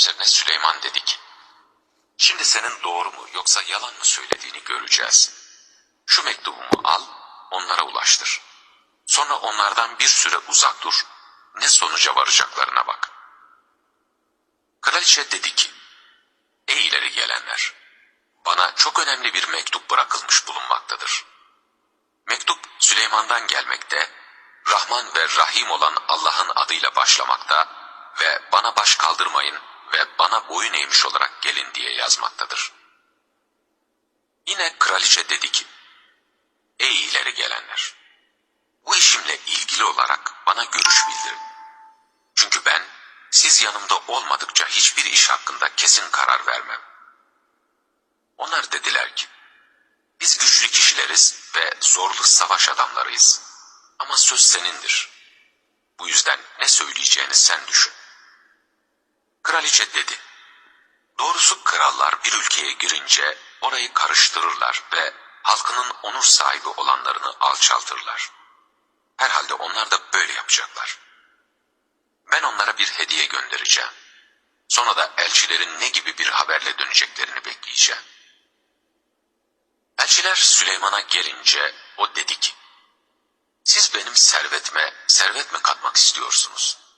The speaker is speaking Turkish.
üzerine Süleyman dedi ki, Şimdi senin doğru mu yoksa yalan mı söylediğini göreceğiz. Şu mektubumu al, onlara ulaştır. Sonra onlardan bir süre uzak dur, ne sonuca varacaklarına bak. Kraliçe dedi ki, Ey ileri gelenler, bana çok önemli bir mektup bırakılmış bulunmaktadır. Mektup Süleyman'dan gelmekte, Rahman ve Rahim olan Allah'ın adıyla başlamakta ve bana baş kaldırmayın ve bana boyun eğmiş olarak gelin diye yazmaktadır. Yine kraliçe dedi ki, Ey ileri gelenler! Bu işimle ilgili olarak bana görüş bildirin. Çünkü ben siz yanımda olmadıkça hiçbir iş hakkında kesin karar vermem. Onlar dediler ki, biz güçlü kişileriz ve zorlu savaş adamlarıyız. Ama söz senindir. Bu yüzden ne söyleyeceğini sen düşün. Kraliçe dedi, doğrusu krallar bir ülkeye girince orayı karıştırırlar ve halkının onur sahibi olanlarını alçaltırlar. Herhalde onlar da böyle yapacaklar. Ben onlara bir hediye göndereceğim. Sonra da elçilerin ne gibi bir haberle döneceklerini bekleyeceğim. Elçiler Süleyman'a gelince o dedi ki, siz benim servetime servet mi katmak istiyorsunuz?